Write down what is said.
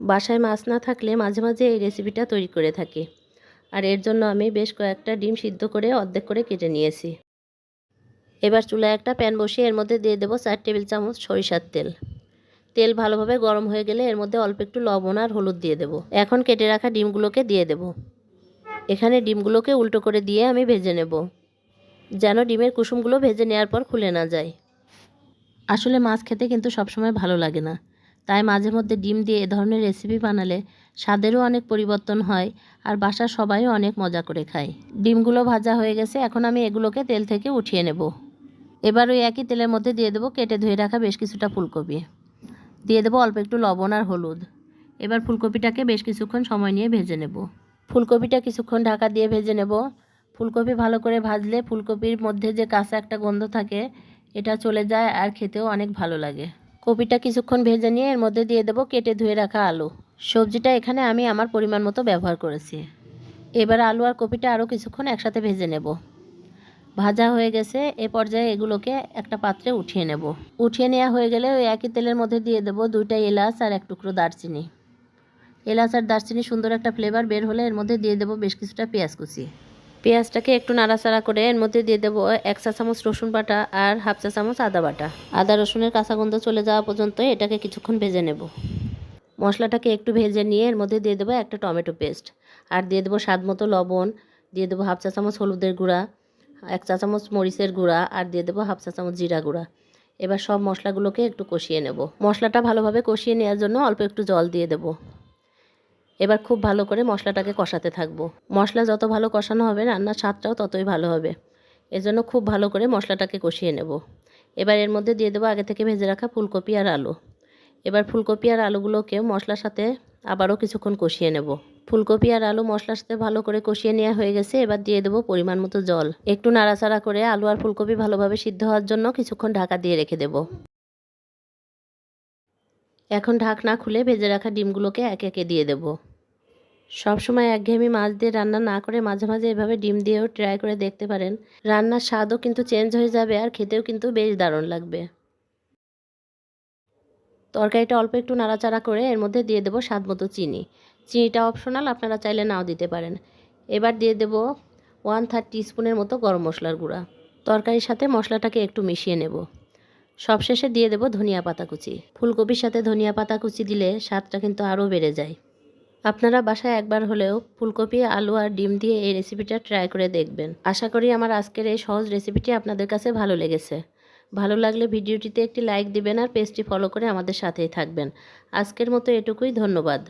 বাসায় মাছ না থাকলে মাঝে মাঝে এই রেসিপিটা তৈরি করে থাকি। আর এর জন্য আমি বেশ কয়েকটা ডিম সিদ্ধ করে অর্ধেক করে কেটে নিয়েছি। এবার চুলায় একটা প্যান বসিয়ে এর মধ্যে দিয়ে দেবো চার টেবিল চামচ সরিষার তেল। তেল ভালোভাবে গরম হয়ে গেলে এর মধ্যে অল্প একটু লবণ আর হলুদ দিয়ে দেবো। এখন কেটে রাখা ডিমগুলোকে দিয়ে দেব। এখানে ডিমগুলোকে উল্টো করে দিয়ে আমি ভেজে নেব। যেন ডিমের কুসুমগুলো ভেজে নেওয়ার পর খুলে না যায়। আসলে মাছ খেতে কিন্তু সবসময় ভালো লাগে না। তাই মাঝে মধ্যে ডিম দিয়ে এ ধরনের রেসিপি বানালে স্বাদেরও অনেক পরিবর্তন হয় আর বাসার সবাইও অনেক মজা করে খায়। ডিমগুলো ভাজা হয়ে গেছে, এখন আমি এগুলোকে তেল থেকে উঠিয়ে নেব। এবার ওই একই তেলের মধ্যে দিয়ে দেবো কেটে ধুয়ে রাখা বেশ কিছুটা ফুলকপি। দিয়ে দেবো অল্প একটু লবণ আর হলুদ। এবার ফুলকপিটাকে বেশ কিছুক্ষণ সময় নিয়ে ভেজে নেব। ফুলকপিটা কিছুক্ষণ ঢাকা দিয়ে ভেজে নেব। ফুলকপি ভালো করে ভাজলে ফুলকপির মধ্যে যে কাঁচা একটা গন্ধ থাকে, এটা চলে যায় আর খেতেও অনেক ভালো লাগে। কপিটা কিছুক্ষণ ভেজে নিয়ে এর মধ্যে দিয়ে দেবো কেটে ধুয়ে রাখা আলু। সবজিটা এখানে আমি আমার পরিমাণ মতো ব্যবহার করেছি। এবার আলু আর কপিটা আরও কিছুক্ষণ একসাথে ভেজে নেব। ভাজা হয়ে গেছে, এ পর্যায়ে এগুলোকে একটা পাত্রে উঠিয়ে নেব। উঠিয়ে নেওয়া হয়ে গেলে ওই একই তেলের মধ্যে দিয়ে দেবো দুইটা এলাচ আর এক টুকরো দারচিনি। এলাচ আর দারচিনি সুন্দর একটা ফ্লেভার বের হলে এর মধ্যে দিয়ে দেবো বেশ কিছুটা পেঁয়াজ কুচি। পেঁয়াজটাকে একটু নাড়াচাড়া করে এর মধ্যে দিয়ে দেবো এক চা চামচ রসুন বাটা আর হাফ চা চামচ আদা বাটা। আদা, রসুনের কাঁচা গন্ধ চলে যাওয়া পর্যন্ত এটাকে কিছুক্ষণ ভেজে নেব। মশলাটাকে একটু ভেজে নিয়ে এর মধ্যে দিয়ে দেবো একটা টমেটো পেস্ট। আর দিয়ে দেবো স্বাদ মতো লবণ, দিয়ে দেবো হাফ চা চামচ হলুদের গুঁড়া, এক চা চামচ মরিচের গুঁড়া আর দিয়ে দেবো হাফ চা চামচ জিরা গুঁড়া। এবার সব মশলাগুলোকে একটু কষিয়ে নেব। মশলাটা ভালোভাবে কষিয়ে নেওয়ার জন্য অল্প একটু জল দিয়ে দেবো। এবার খুব ভালো করে মশলাটাকে কষাতে থাকব। মশলা যত ভালো কষানো হবে, রান্নার স্বাদটাও ততই ভালো হবে। এজন্য খুব ভালো করে মশলাটাকে কষিয়ে নেব। এবার এর মধ্যে দিয়ে দেবো আগে থেকে ভেজে রাখা ফুলকপি আর আলু। এবার ফুলকপি আর আলুগুলোকে মশলার সাথে আবারও কিছুক্ষণ কষিয়ে নেব। ফুলকপি আর আলু মশলার সাথে ভালো করে কষিয়ে নেওয়া হয়ে গেছে, এবার দিয়ে দেবো পরিমাণ মতো জল। একটু নাড়াচাড়া করে আলু আর ফুলকপি ভালোভাবে সিদ্ধ হওয়ার জন্য কিছুক্ষণ ঢাকা দিয়ে রেখে দেব। এখন ঢাকনা খুলে ভেজে রাখা ডিমগুলোকে একে একে দিয়ে দেব। সবসময় একঘেয়েমি মাছ দিয়ে রান্না না করে মাঝে মাঝে এভাবে ডিম দিয়েও ট্রাই করে দেখতে পারেন। রান্নার স্বাদও কিন্তু চেঞ্জ হয়ে যাবে আর খেতেও কিন্তু বেশ দারুণ লাগবে। তরকারিটা অল্প একটু নাড়াচাড়া করে এর মধ্যে দিয়ে দেবো স্বাদ মতো চিনি। চিনিটা অপশনাল আপনারা চাইলে নাও দিতে পারেন। এবার দিয়ে দেব ওয়ান থার্ড টিস্পুনের মতো গরম মশলার গুঁড়া। তরকারির সাথে মশলাটাকে একটু মিশিয়ে নেব। সবশেষে দিয়ে দেবো ধনিয়া পাতা কুচি। ফুলকপির সাথে ধনিয়া পাতা কুচি দিলে স্বাদটা কিন্তু আরও বেড়ে যায়। আপনারা বাসায় একবার হলেও ফুলকপি, আলু আর ডিম দিয়ে এই রেসিপিটা ট্রাই করে দেখবেন। আশা করি আমার আজকের এই সহজ রেসিপিটি আপনাদের কাছে ভালো লেগেছে। ভালো লাগলে ভিডিওটিতে একটি লাইক দিবেন আর পেজটি ফলো করে আমাদের সাথেই থাকবেন। আজকের মতো এটুকুই, ধন্যবাদ।